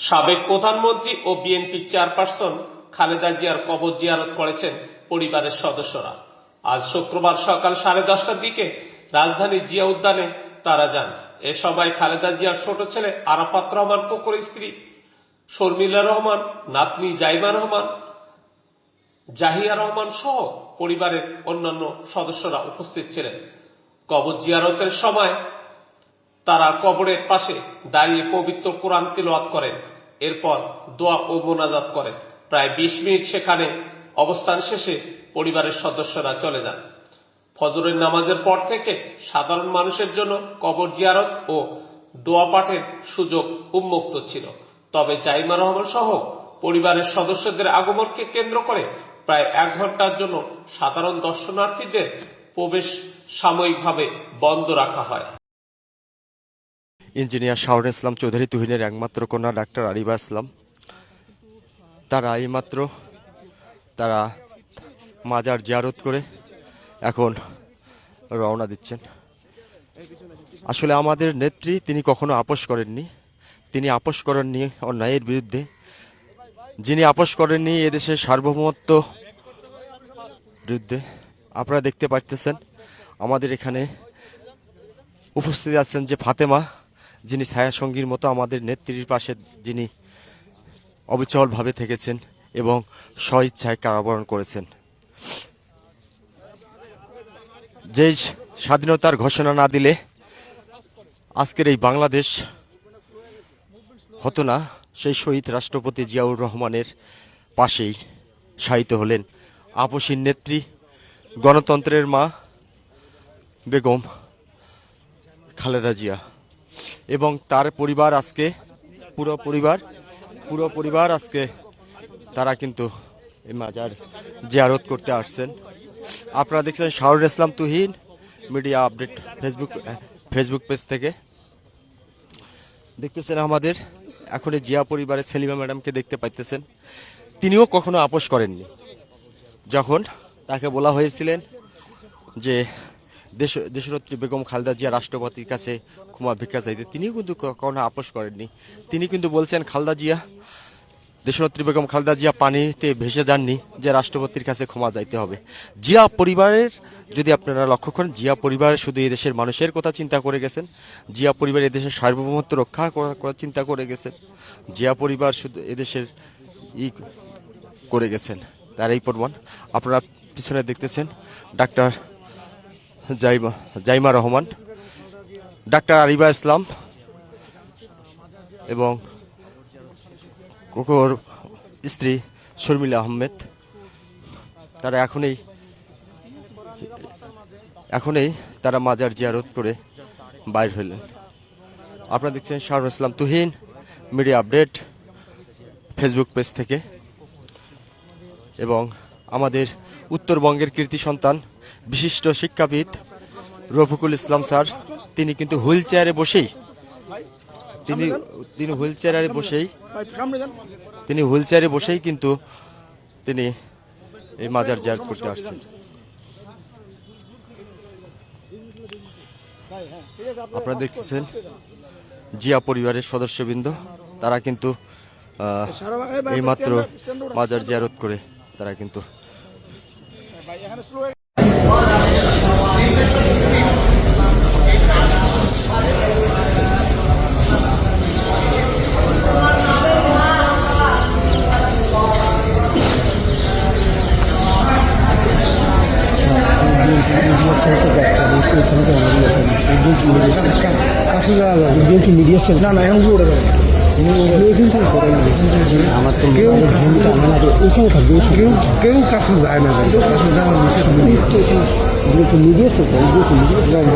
সাবেক প্রধানমন্ত্রী ও বিএনপির চেয়ারপারসন খালেদা জিয়ার কবর জিয়ারত করেছেন পরিবারের সদস্যরা। আজ শুক্রবার সকাল সাড়ে দশটার দিকে রাজধানীর জিয়া উদ্যানে তারা যান। এ সময় খালেদা জিয়ার ছোট ছেলে আরাফাত রহমান, কোকর স্ত্রী শর্মিলা রহমান, নাতনি জাইমা রহমান, জাহিয়া রহমান সহ পরিবারের অন্যান্য সদস্যরা উপস্থিত ছিলেন। কবর জিয়ারতের সময় তারা কবরের পাশে দাঁড়িয়ে পবিত্র কোরআন তিলওয়াত করেন। এরপর দোয়া ও মোনাজাত করে। প্রায় বিশ মিনিট সেখানে অবস্থান শেষে পরিবারের সদস্যরা চলে যান। ফজরের নামাজের পর থেকে সাধারণ মানুষের জন্য কবর জিয়ারত ও দোয়া পাঠের সুযোগ উন্মুক্ত ছিল। তবে জাইমা রহমান সহ পরিবারের সদস্যদের আগমনকে কেন্দ্র করে প্রায় এক ঘণ্টার জন্য সাধারণ দর্শনার্থীদের প্রবেশ সাময়িকভাবে বন্ধ রাখা হয়। ইঞ্জিনিয়ার শাহরুল ইসলাম চৌধুরী তুহিনের একমাত্র কন্যা, ডাক্তার আরিবা ইসলাম। তারা এইমাত্র তারা মাজার জিয়ারত করে এখন রওনা দিচ্ছেন। আসলে আমাদের নেত্রী তিনি কখনো আপোষ করেননি। তিনি আপোষ করেননি অন্যায়ের বিরুদ্ধে। যিনি আপোষ করেননি এদেশের সার্বভৌমত্ব বিরুদ্ধে। আপনারা দেখতে পারতেছেন, আমাদের এখানে উপস্থিত আছেন যে ফাতেমা। যিনি ছায়াসঙ্গীর মতো আমাদের নেত্রীর পাশে যিনি অবিচলভাবে থেকেছেন এবং স্বইচ্ছায় কারাবরণ করেছেন। যেই স্বাধীনতার ঘোষণা না দিলে আজকের এই বাংলাদেশ হতো না, সেই শহীদ রাষ্ট্রপতি জিয়াউর রহমানের পাশেই শায়িত হলেন আপসীর নেত্রী, গণতন্ত্রের মা বেগম খালেদা জিয়া। এবং তার পরিবার আজকে, পুরো পরিবার পুরো পরিবার আজকে তারা কিন্তু এই মাজার জিয়ারত করতে আসছেন। আপনারা দেখছেন Shahrul Islam Tuhin, media update Facebook Facebook page থেকে। দেখতেছেন আমাদের, এখন জিয়া পরিবারের সেলিমা ম্যাডামকে দেখতে পাইতেছেন। তিনিও কখনো আপোষ করেননি। যখন তাকে বলা হয়েছিলেন যে দেশ দেশরত্রী বেগম খালেদা জিয়া রাষ্ট্রপতির কাছে ক্ষমা ভিক্ষা চাইতে, তিনিও কিন্তু কখনো আপোষ করেননি। তিনি কিন্তু বলছেন, খালেদা জিয়া দেশরত্রী বেগম খালেদা জিয়া পানিতে ভেসে যাননি, যে রাষ্ট্রপতির কাছে ক্ষমা যাইতে হবে। জিয়া পরিবারের, যদি আপনারা লক্ষ্য করেন, জিয়া পরিবার শুধু এদেশের মানুষের কথা চিন্তা করে গেছেন, জিয়া পরিবার এদেশের সার্বভৌমত্ব রক্ষা করার চিন্তা করে গেছেন, জিয়া পরিবার শুধু এদেশের ই করে গেছেন। তার এই প্রমাণ আপনারা পিছনে দেখতেছেন। ডাক্তার জাইমা জাইমা রহমান, ডাক্তার আরিবা ইসলাম এবং কোকোর স্ত্রী শর্মিলা আহমেদ। তারা এখনই এখনই তারা মাজার জিয়ারত করে বাইর হলেন আপনারা দেখছেন Shahrul Islam Tuhin, media update, Facebook page থেকে। এবং আমাদের উত্তরবঙ্গের কীর্তি সন্তান বিশিষ্ট শিক্ষাবিদ রফিকুল ইসলাম স্যার, তিনি কিন্তু হুইল চেয়ারে বসেই, তিনি তিনি হুইল চেয়ারে বসেই, তিনি হুইল চেয়ারে বসেই কিন্তু তিনি এই মাজার জিয়ারত করতে আসছেন। আপনারা দেখছেন জিয়া পরিবারের সদস্যবৃন্দ, তারা কিন্তু এইমাত্র মাজার জিয়ারত করে তারা কিন্তু কাছে যাওয়া যাবে বিএনপি মিডিয়া সেল না না এখন ওটা যাবে আমার তো কেউ এখানে থাকবে কেউ কেউ কাছে যায় না কাছে যাওয়ার নিষেধ মিডিয়া সেল মিডিয়া সেল